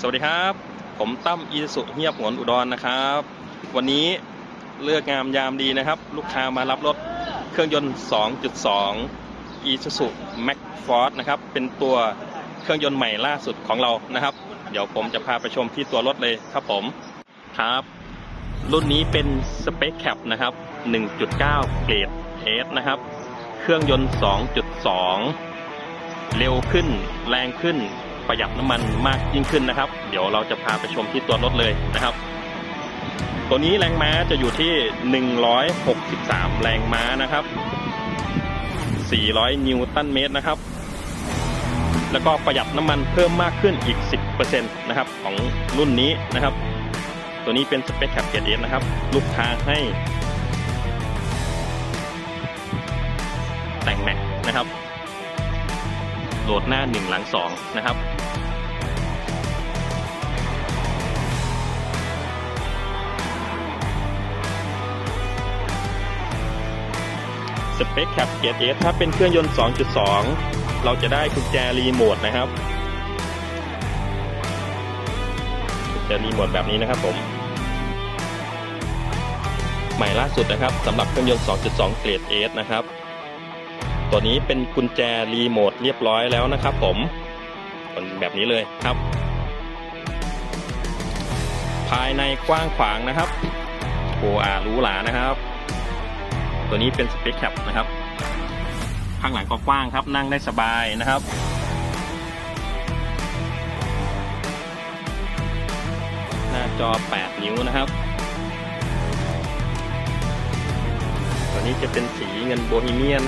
สวัสดีครับ ผมตั้มอีสุเฮียบหวนอุดรนะครับ วันนี้เลือกงามยามดีนะครับ ลูกค้ามารับรถเครื่องยนต์ 2.2 Isuzu Max Force นะครับ เป็นตัวเครื่องยนต์ใหม่ล่าสุดของเรานะครับ เดี๋ยวผมจะพาไปชมที่ตัวรถเลยครับผมครับ รุ่นนี้เป็น Space Cap นะครับ 1.9 เกรด S นะครับ เครื่องยนต์ 2.2 เร็วขึ้น แรงขึ้น ประหยัดน้ำมันมากยิ่งขึ้นนะครับ เดี๋ยวเราจะพาไปชมที่ตัวรถเลยนะครับ ตัวนี้แรงม้าจะอยู่ที่ 163 แรงม้านะครับ 400 นิวตันเมตรนะครับ แล้วก็ประหยัดน้ำมันเพิ่มมากขึ้นอีก 10%นะครับของรุ่นนี้นะครับ ตัวนี้เป็นสเปคแคปเกตเอนะครับ ลูกค้าให้ แต่งแม็กนะครับ โหลดหน้าหนึ่งหลังสองนะครับสเปคแคปเกียร์เอถ้าเป็นเครื่องยนต์ 2.2 เราจะได้กุญแจรีโมทนะครับกุญแจรีโมทแบบนี้นะครับผม ใหม่ล่าสุดนะครับสำหรับเครื่องยนต์ 2.2 เกรด S นะครับ ตัวนี้เป็นกุญแจรีโมทเรียบร้อยแล้วนะครับผมเป็นแบบนี้เลยครับ ภายในกว้างขวางนะครับโออารู้หรานะครับ ตัวนี้เป็นสเปคแคปนะครับ ข้างหลังก็กว้างครับนั่งได้สบายนะครับหน้าจอ 8 นิ้วนะครับ ตัวนี้จะเป็นสีเงินโบฮีเมียน